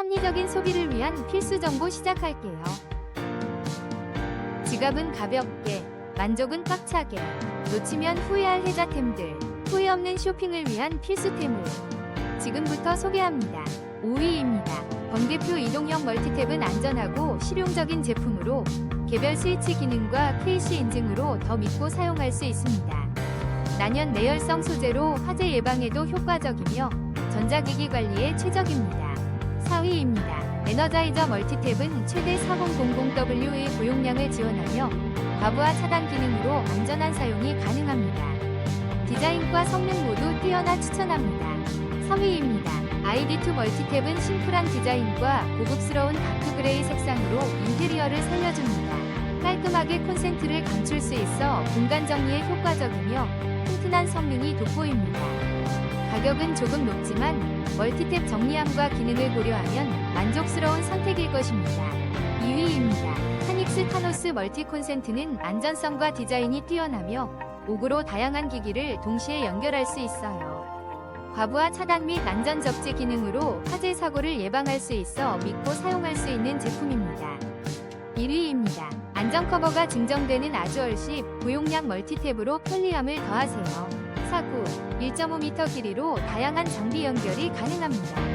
합리적인 소비를 위한 필수 정보 시작할게요. 지갑은 가볍게, 만족은 꽉차게, 놓치면 후회할 혜자템들, 후회 없는 쇼핑을 위한 필수템을 지금부터 소개합니다. 5위입니다. 번개표 이동형 멀티탭은 안전하고 실용적인 제품으로 개별 스위치 기능과 KC 인증으로 더 믿고 사용할 수 있습니다. 난연 내열성 소재로 화재 예방에도 효과적이며 전자기기 관리에 최적입니다. 4위입니다. 에너자이저 멀티탭은 최대 4000W의 고용량을 지원하며 과부하 차단 기능으로 안전한 사용이 가능합니다. 디자인과 성능 모두 뛰어나 추천합니다. 3위입니다. ID2 멀티탭은 심플한 디자인과 고급스러운 다크 그레이 색상으로 인테리어를 살려줍니다. 깔끔하게 콘센트를 감출 수 있어 공간 정리에 효과적이며 튼튼한 성능이 돋보입니다. 가격은 조금 높지만 멀티탭 정리함과 기능을 고려하면 만족스러운 선택일 것입니다. 2위입니다. 하닉스 타노스 멀티 콘센트는 안전성과 디자인이 뛰어나며 옥으로 다양한 기기를 동시에 연결할 수 있어요. 과부하 차단 및 안전 접지 기능으로 화재 사고를 예방할 수 있어 믿고 사용할 수 있는 제품입니다. 1위입니다. 안전 커버가 증정되는 아주얼식 고용량 멀티탭으로 편리함을 더하세요. 4구 1.5m 길이로 다양한 장비 연결이 가능합니다.